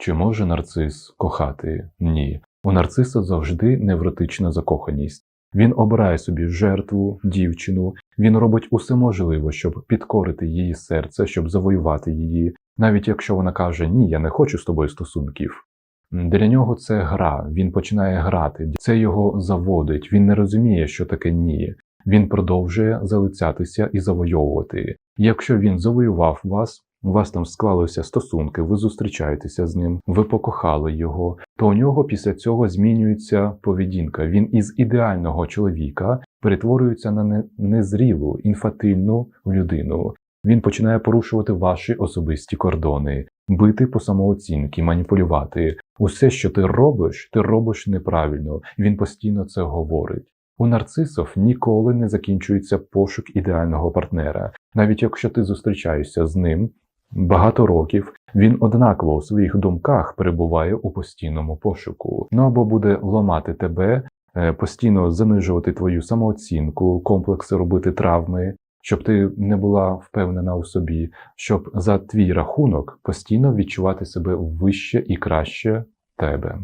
Чи може нарцис кохати? Ні. У нарциса завжди невротична закоханість. Він обирає собі жертву, дівчину, він робить усе можливе, щоб підкорити її серце, щоб завоювати її, навіть якщо вона каже Ні, я не хочу з тобою стосунків. Для нього це гра, він починає грати, це його заводить, він не розуміє, що таке ні. Він продовжує залицятися і завойовувати. Якщо він завоював вас, у вас там склалися стосунки, ви зустрічаєтеся з ним, ви покохали його, то у нього після цього змінюється поведінка. Він із ідеального чоловіка перетворюється на не- незрілу, інфатильну людину. Він починає порушувати ваші особисті кордони, бити по самооцінки, маніпулювати. Усе, що ти робиш, ти робиш неправильно. Він постійно це говорить. У нарцисів ніколи не закінчується пошук ідеального партнера. Навіть якщо ти зустрічаєшся з ним багато років, він однаково у своїх думках перебуває у постійному пошуку. Ну або буде ламати тебе, е, постійно занижувати твою самооцінку, комплекси робити травми, щоб ти не була впевнена у собі, щоб за твій рахунок постійно відчувати себе вище і краще тебе.